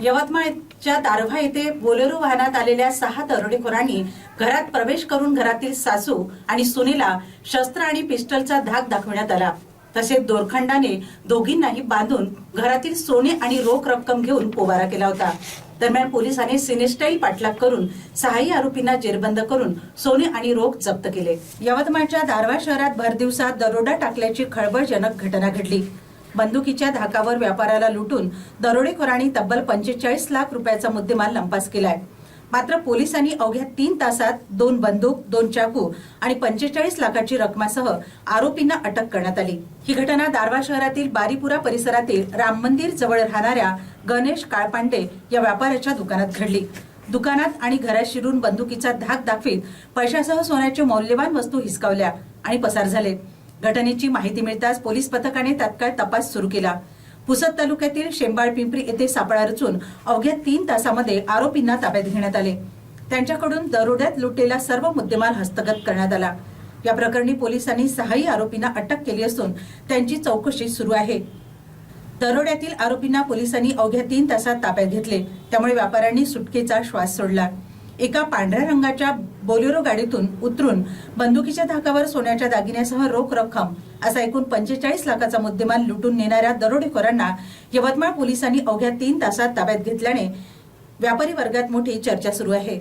यवतमाळच्या दारव्हा येथे बोलेरो वाहनात आलेल्या सहा दरोडेखोरांनी घरात प्रवेश करून घरातील सासू आणि सुनेला शस्त्र आणि पिस्टलचा धाक दाखवण्यात आला. तसेच दोरखंडाने दोघींनाही बांधून घरातील सोने आणि रोख रक्कम घेऊन पोबारा केला होता. दरम्यान पोलिसांनी सिनेस्टाईल पाठलाग करून सहाही आरोपींना जेरबंद करून सोने आणि रोख जप्त केले. यवतमाळच्या दारव्हा शहरात भरदिवसात दरोडा टाकल्याची खळबळजनक घटना घडली. बंदुकीच्या धाकावर व्यापाराला लुटून दरोडेखोरांनी तब्बल पंचेचाळीस लाख रुपयाचा मुद्देमाल लंपास केलाय. मात्र पोलिसांनी अवघ्या तीन तासात दोन बंदूक दोन चाकू आणि पंचेचाळीस लाखाची रकमासह आरोपींना अटक करण्यात आली. ही घटना दारवा शहरातील बारीपुरा परिसरातील राम मंदिर जवळ राहणाऱ्या गणेश काळपांडे या व्यापाऱ्याच्या दुकानात घडली. दुकानात आणि घरात शिरून बंदुकीचा धाक दाखवीत पैशासह सोन्याच्या मौल्यवान वस्तू हिसकावल्या आणि पसार झाले. घटनेची माहिती मिळताच पोलीस पथकाने तात्काळ तपास सुरू केला. पुसद तालुक्यातील शेंबाळ पिंपरी येथे सापळा रचून अवघ्या तीन तासामध्ये आरोपींना ताब्यात घेण्यात आले. त्यांच्याकडून दरोड्यात लुटलेला सर्व मुद्देमाल हस्तगत करण्यात आला. या प्रकरणी पोलिसांनी सहाही आरोपींना अटक केली असून त्यांची चौकशी सुरू आहे. दरोड्यातील आरोपींना पोलिसांनी अवघ्या तीन तासात ताब्यात घेतले. त्यामुळे व्यापाऱ्यांनी सुटकेचा श्वास सोडला. एका पांढऱ्या रंगाच्या बोलेरो गाडीतून उतरून बंदुकीच्या धाकावर सोन्याच्या दागिन्यासह रोख रक्कम असा एकूण पंचेचाळीस लाखाचा मुद्देमाल लुटून नेणाऱ्या दरोडेखोरांना यवतमाळ पोलिसांनी अवघ्या तीन तासात ताब्यात घेतल्याने व्यापारी वर्गात मोठी चर्चा सुरू आहे.